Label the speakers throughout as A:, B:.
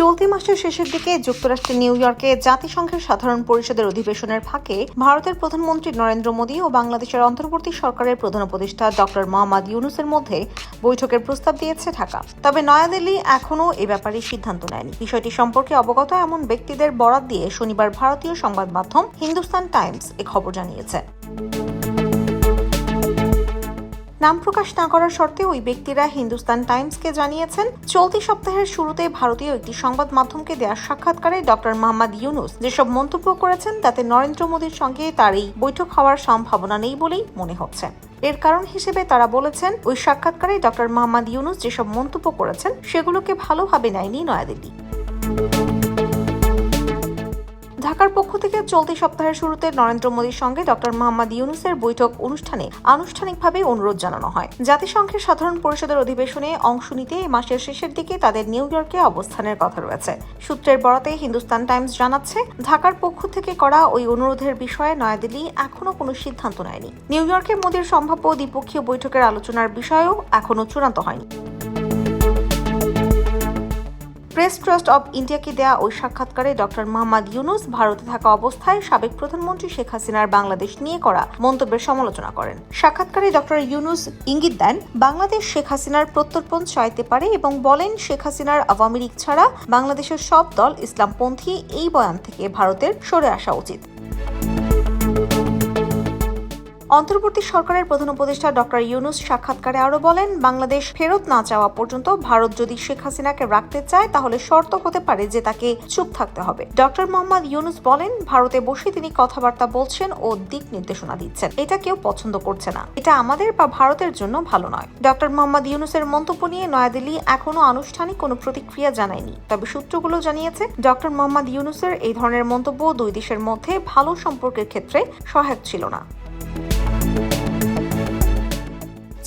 A: চলতি মাসের শেষের দিকে যুক্তরাষ্ট্রের নিউ ইয়র্কে জাতিসংঘের সাধারণ পরিষদের অধিবেশনের ফাঁকে ভারতের প্রধানমন্ত্রী নরেন্দ্র মোদী ও বাংলাদেশের অন্তর্বর্তী সরকারের প্রধান উপদেষ্টা ডক্টর মোহাম্মদ ইউনুসের মধ্যে বৈঠকের প্রস্তাব দিয়েছে ঢাকা। তবে নয়াদিল্লি এখনও এ ব্যাপারে সিদ্ধান্ত নেয়নি। বিষয়টি সম্পর্কে অবগত এমন ব্যক্তিদের বরাত দিয়ে শনিবার ভারতীয় সংবাদ মাধ্যম হিন্দুস্তান টাইমস এ খবর জানিয়েছে। নাম প্রকাশ না করার শর্তে ওই ব্যক্তিরা হিন্দুস্তান টাইমসকে জানিয়েছেন, চলতি সপ্তাহের শুরুতে ভারতীয় একটি সংবাদ মাধ্যমকে দেওয়া সাক্ষাৎকারে ডক্টর মোহাম্মদ ইউনুস যেসব মন্তব্য করেছেন তাতে নরেন্দ্র মোদীর সঙ্গে তার এই বৈঠক হওয়ার সম্ভাবনা নেই বলেই মনে হচ্ছে। এর কারণ হিসেবে তারা বলেছেন, ওই সাক্ষাৎকারে ডক্টর মোহাম্মদ ইউনুস যেসব মন্তব্য করেছেন, সেগুলোকে ভালোভাবে নেয়নি নয়াদিল্লি। ঢাকার পক্ষ থেকে চলতি সপ্তাহের শুরুতে নরেন্দ্র মোদীর সঙ্গে ডক্টর মোহাম্মদ ইউনুসের বৈঠক অনুষ্ঠানে আনুষ্ঠানিকভাবে অনুরোধ জানানো হয়। জাতিসংঘের সাধারণ পরিষদের অধিবেশনে অংশ নিতে এই মাসের শেষের দিকে তাদের নিউ ইয়র্কে অবস্থানের কথা রয়েছে। সূত্রের বরাতে হিন্দুস্তান টাইমস জানাচ্ছে, ঢাকার পক্ষ থেকে করা ওই অনুরোধের বিষয়ে নয়াদিল্লি এখনও কোনো সিদ্ধান্ত নেয়নি। নিউ ইয়র্কে মোদীর সম্ভাব্য দ্বিপক্ষীয় বৈঠকের আলোচনার বিষয়েও এখনও চূড়ান্ত হয়নি। প্রেস ট্রাস্ট অব ইন্ডিয়াকে দেয়া ওই সাক্ষাৎকারে ডক্টর মোহাম্মদ ইউনুস ভারতে থাকা অবস্থায় সাবেক প্রধানমন্ত্রী শেখ হাসিনার বাংলাদেশ নিয়ে করা মন্তব্যের সমালোচনা করেন। সাক্ষাৎকারে ডক্টর ইউনুস ইঙ্গিত দেন, বাংলাদেশ শেখ হাসিনার প্রত্যর্পণ চাইতে পারে এবং বলেন শেখ হাসিনার আওয়ামী লীগ ছাড়া বাংলাদেশের সব দল ইসলামপন্থী, এই বয়ান থেকে ভারতের সরে আসা উচিত। অন্তর্বর্তী সরকারের প্রধান উপদেষ্টা ডক্টর ইউনুস সাক্ষাৎকারে আরও বলেন, বাংলাদেশ ফেরত না চাওয়া পর্যন্ত ভারত যদি শেখ হাসিনাকে রাখতে চায়, তাহলে শর্ত হতে পারে যে তাকে চুপ থাকতে হবে। ডক্টর মোহাম্মদ ইউনুস বলেন, ভারতে বসে তিনি কথাবার্তা বলছেন ও দিক নির্দেশনা দিচ্ছেন। এটা কেউ পছন্দ করছে না। এটা আমাদের বা ভারতের জন্য ভালো নয়। ডক্টর মোহাম্মদ ইউনুসের মন্তব্য নিয়ে নয়াদিল্লি এখনও আনুষ্ঠানিক কোনো প্রতিক্রিয়া জানায়নি। তবে সূত্রগুলো জানিয়েছে, ডক্টর মোহাম্মদ ইউনুসের এই ধরনের মন্তব্য দুই দেশের মধ্যে ভালো সম্পর্কের ক্ষেত্রে সহায়ক ছিল না।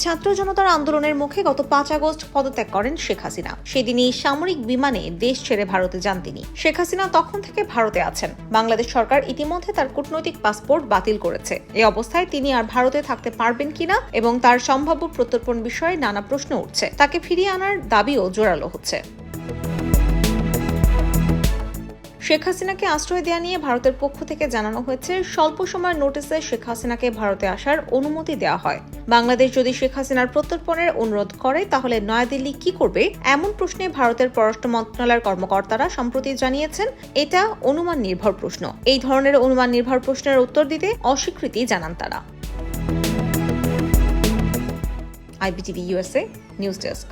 A: ছাত্র জনতার আন্দোলনের মুখে গত পাঁচ আগস্ট পদত্যাগ করেন শেখ হাসিনা। সেদিনই সামরিক বিমানে দেশ ছেড়ে ভারতে যান তিনি। শেখ হাসিনা তখন থেকে ভারতে আছেন। বাংলাদেশ সরকার ইতিমধ্যে তার কূটনৈতিক পাসপোর্ট বাতিল করেছে। এ অবস্থায় তিনি আর ভারতে থাকতে পারবেন কিনা এবং তার সম্ভাব্য প্রত্যর্পণ বিষয়ে নানা প্রশ্ন উঠছে। তাকে ফিরিয়ে আনার দাবিও জোরালো হচ্ছে। শেখ হাসিনাকে আশ্রয় দেওয়া নিয়ে ভারতের পক্ষ থেকে জানানো হয়েছে, স্বল্প সময়ের নোটিসে শেখ হাসিনাকে ভারতে আসার অনুমতি দেওয়া হয়। বাংলাদেশ যদি শেখ হাসিনার প্রত্যর্পণের অনুরোধ করে, তাহলে নয়াদিল্লি কি করবে? এমন প্রশ্নে ভারতের পররাষ্ট্র মন্ত্রণালয়ের কর্মকর্তারা সম্প্রতি জানিয়েছেন, এটা অনুমান নির্ভর প্রশ্ন। এই ধরনের অনুমান নির্ভর প্রশ্নের উত্তর দিতে অস্বীকৃতি জানান তারা। IBTV USA news desk.